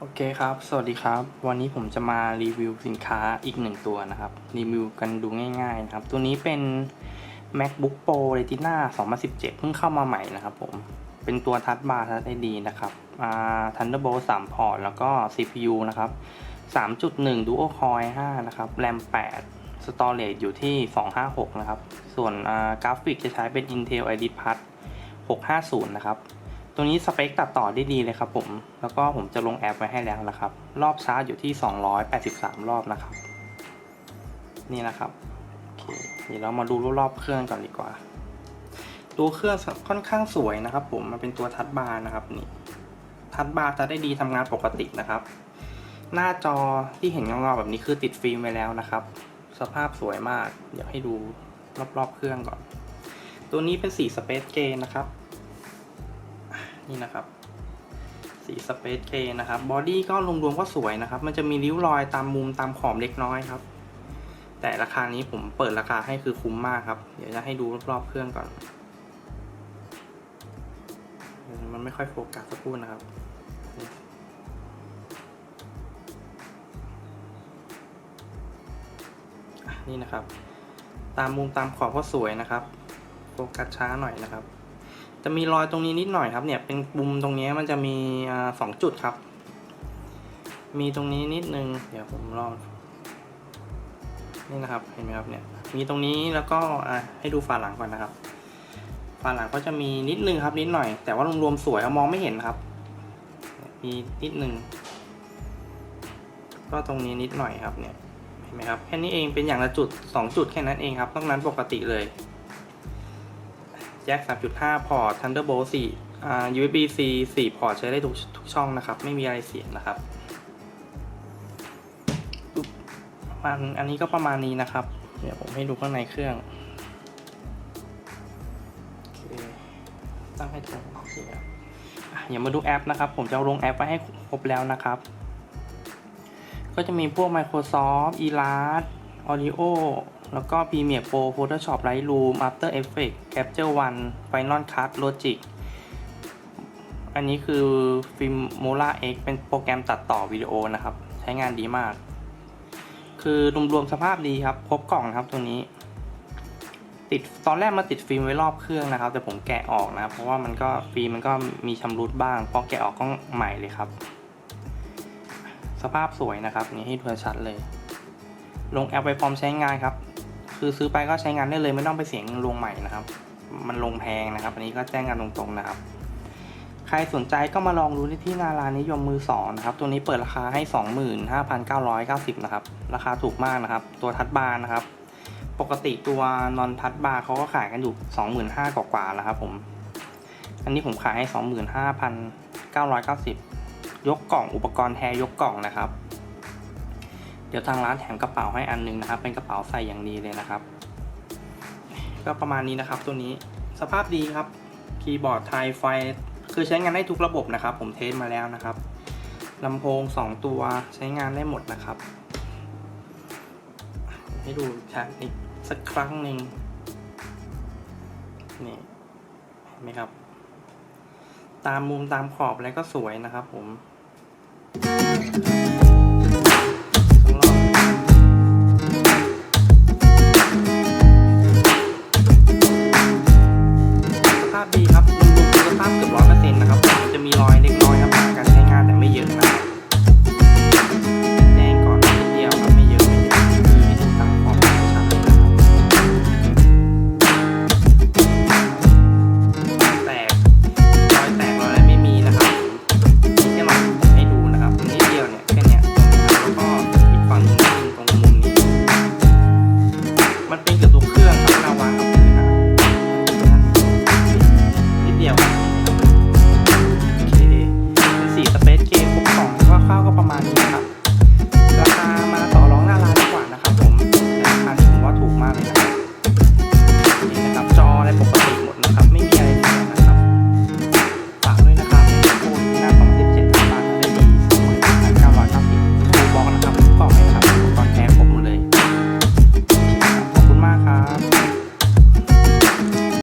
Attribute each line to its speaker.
Speaker 1: โอเคครับ สวัสดีครับ วันนี้ผมจะมารีวิวสินค้าอีกหนึ่งตัวนะครับ รีวิวกันดูง่ายๆนะครับ ตัวนี้เป็น MacBook Pro Retina 2017 เพิ่งเข้ามาใหม่นะครับผม เป็นตัวทัชบาร์ทัชไอดีนะครับ อ่า Thunderbolt 3 พอร์ต แล้วก็ CPU นะครับ 3.1 Dual Core 5นะครับ RAM 8 Storage อยู่ที่ 256 นะครับ ส่วนกราฟิกจะใช้เป็น Intel Iris Plus 650 นะครับ ตัวนี้สเปคตัดต่อได้ดีเลยครับผม แล้วก็ผมจะลงแอปไว้ให้แล้วนะครับ รอบชาร์จอยู่ที่ 283 รอบนะครับ นี่นะครับโอเคเดี๋ยวเรามาดูรอบๆเครื่องก่อนดีกว่า ตัวเครื่องค่อนข้างสวยนะครับผม มันเป็นตัวทัชบาร์นะครับนี่ ทัชบาร์จะได้ดีทำงานปกตินะครับ หน้าจอที่เห็นเงาๆแบบนี้คือติดฟิล์มไว้แล้วนะครับ สภาพสวยมาก เดี๋ยวให้ดูรอบๆเครื่องก่อน ตัวนี้เป็นสีสเปซเกรนะครับ นี่นะครับสีสเปซเกรนะครับบอดี้ก็รวมๆก็สวยนะครับ มันจะมีริ้วรอยตามมุมตามขอบเล็กน้อยครับ แต่ราคานี้ผมเปิดราคาให้คือคุ้มมากครับ เดี๋ยวจะให้ดูรอบๆเครื่องก่อน มันไม่ค่อยโฟกัสสักครู่นะครับนี่นะครับ ตามมุมตามขอบก็สวยนะครับ โฟกัสช้าหน่อยนะครับ จะมีรอยตรงนี้นิดหน่อยครับเนี่ยเป็นปุ่มตรงนี้มันจะมีสองจุดครับ มีตรงนี้นิดนึงเดี๋ยวผมลองนี่นะครับเห็นไหมครับเนี่ยมีตรงนี้แล้วก็อะให้ดูฝาหลังก่อนนะครับฝาหลังก็จะมีนิดนึงครับนิดหน่อย แต่ว่ารวมๆสวยเอามองไม่เห็นครับ มีนิดนึงก็ตรงนี้นิดหน่อยครับเนี่ยเห็นไหมครับแค่นี้เองเป็นอย่างละจุดสองจุดแค่นั้นเองครับนอกนั้นปกติเลย แจ็ค3.5 พอร์ต Thunderbolt 4อ่า USB C 4 พอร์ต ใช้ได้ทุกทุกช่องนะครับ ไม่มีอะไรเสียนะครับมาณอันนี้ก็ประมาณนี้นะครับ เดี๋ยวผมให้ดูข้างในเครื่องตั้งให้ตรงโอเคครับอะอย่ามาดูแอปนะครับ ผมจะลงแอปไว้ให้ครบแล้วนะครับ ก็จะมีพวก Microsoft Illustrator Audio แล้วก็ Premiere Pro Photoshop Lightroom After Effects Capture One Final Cut Logic อันนี้คือฟิล์ม Mola X เป็นโปรแกรมตัดต่อวิดีโอนะครับ ใช้งานดีมาก คือรวมๆสภาพดีครับ ครบกล่องนะครับตัวนี้ ติดตอนแรกมาติดฟิล์มไว้รอบเครื่องนะครับ แต่ผมแกะออกนะครับเพราะว่ามันก็ฟิล์มมันก็มีชำรุดบ้าง พอแกะออกก็ใหม่เลยครับ สภาพสวยนะครับ นี่ให้ดูชัดเลย ลงแอปไปพร้อมใช้งานครับ คือซื้อไปก็ใช้งานได้เลยไม่ต้องไปเสียงลงใหม่นะครับ มันลงแพงนะครับ อันนี้ก็แจ้งกันตรงๆนะครับ ใครสนใจก็มาลองดูที่ที่นารานิยมมือสองนะครับ ตัวนี้เปิดราคาให้ 25,990นะครับ ราคาถูกมากนะครับ ตัวทัดบาร์นะครับ ปกติตัวนอนทัดบาร์เขาก็ขายกันอยู่ 25,000กว่าๆนะครับผม อันนี้ผมขายให้ 25,990 ยกกล่องอุปกรณ์แทยกกล่องนะครับ ดี๋ยวทางร้านแถมกระเป๋าให้อันหนึงนะครับ เป็นกระเป๋าใส่อย่างดีเลยนะครับ ก็ประมาณนี้นะครับตัวนี้สภาพดีครับคีย์บอร์ดไทยไฟ คือใช้งานได้ทุกระบบนะครับ ผมเทสมาแล้วนะครับลำโพง 2 ตัวใช้งานได้หมดนะครับ ให้ดูชัดอีกสักครั้งหนึ่งนี่เห็นไหมครับ ตามมุมตามขอบอะไรก็สวยนะครับผม